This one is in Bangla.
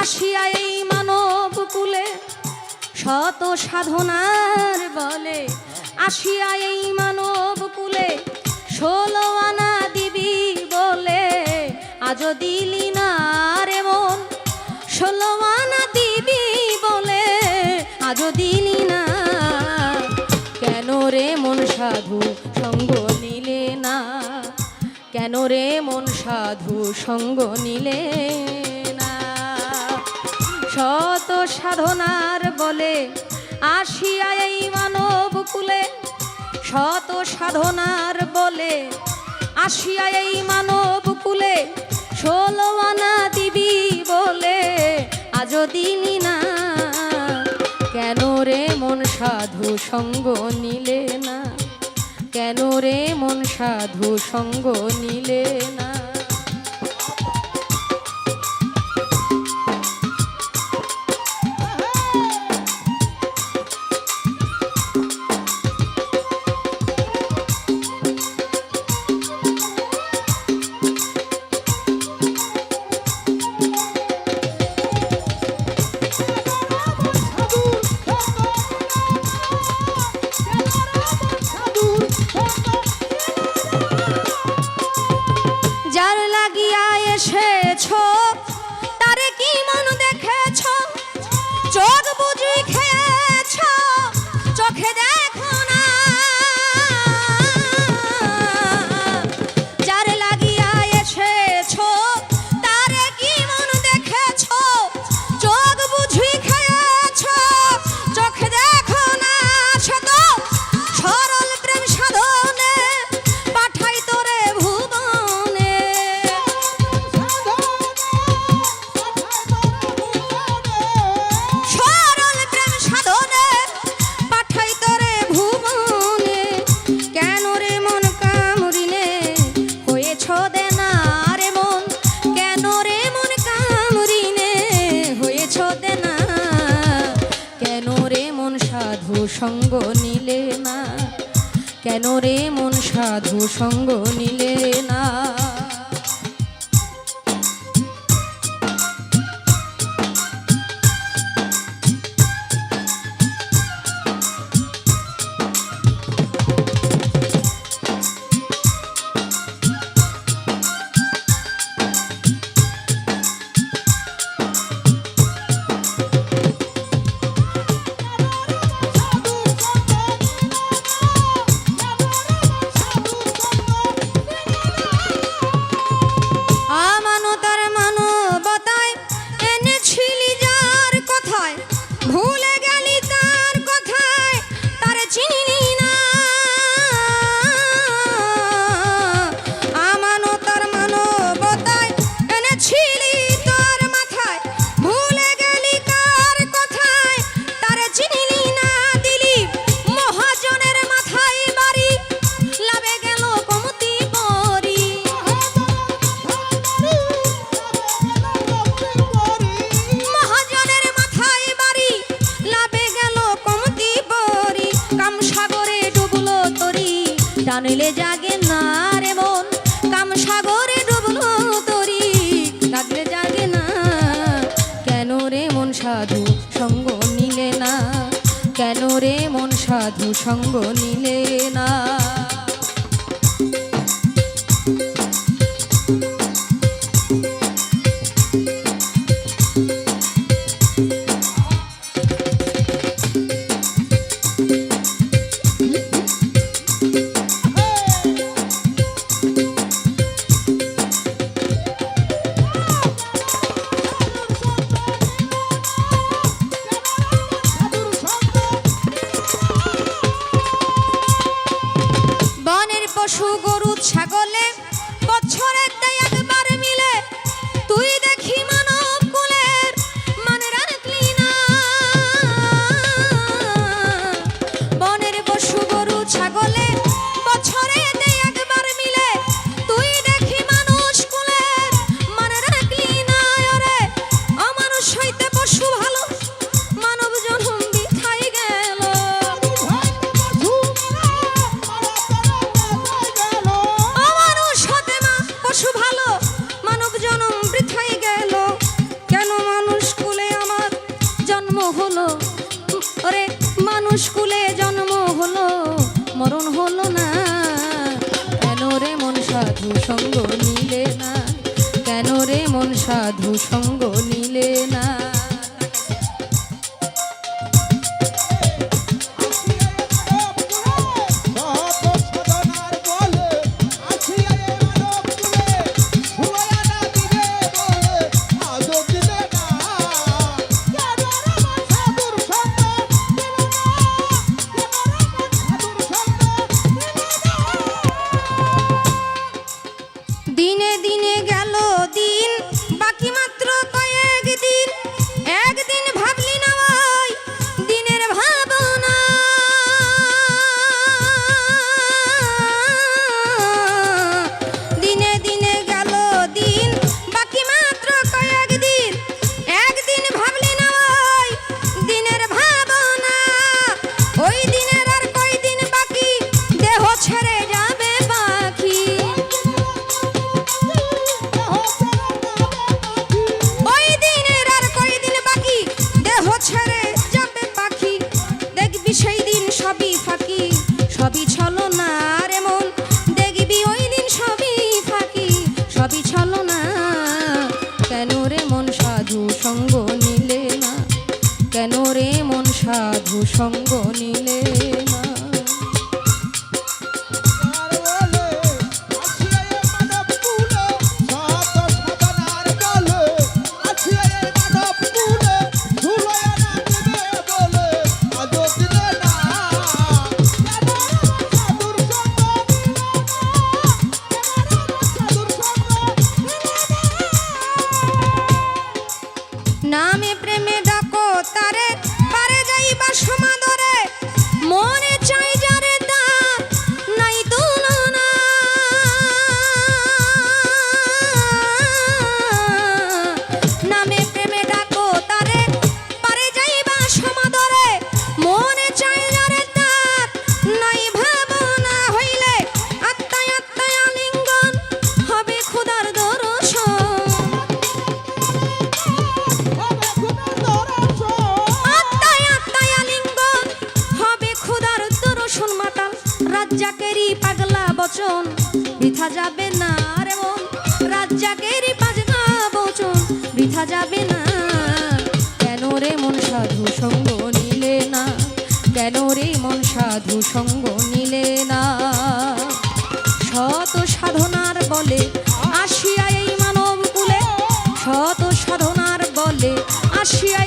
আসিয়া এই মানব কুলে শত সাধনার বলে। আসিয়া এই মানব কুলে ষোলো আনা দিবি বলে। আজ দিলি না রে মন, ষোলো আনা দিবি বলে। আজ দিলি না। কেন রে মন সাধু সঙ্গ নিলে না? কেন রে মন সাধু সঙ্গ নিলে? শত সাধনার বলে আসিয়া এই মানব কুলে। শত সাধনার বলে আসিয়া এই মানব কুলে। ষোলো আনা দিবি বলে আজ দিলি না। কেন রে মন সাধু সঙ্গ নিলে না? কেন রে মন সাধু সঙ্গ নিলে না? কেন রে মন সাধু সঙ্গ নিলে না? সঙ্গ নিলে না হলো? ওরে, মানুষ কুলে জন্ম হলো, মরণ হলো না। কেন রে মন সাধু সঙ্গ নিলে না? কেন রে মন সাধু সঙ্গ নিলে না? chubby chubby. সাধু সঙ্গ নিলে না, কেন রে মন সাধু সঙ্গ নিলে না? শত সাধনার বলে আসিয়া এই মানব কুলে শত সাধনার বলে আসিয়া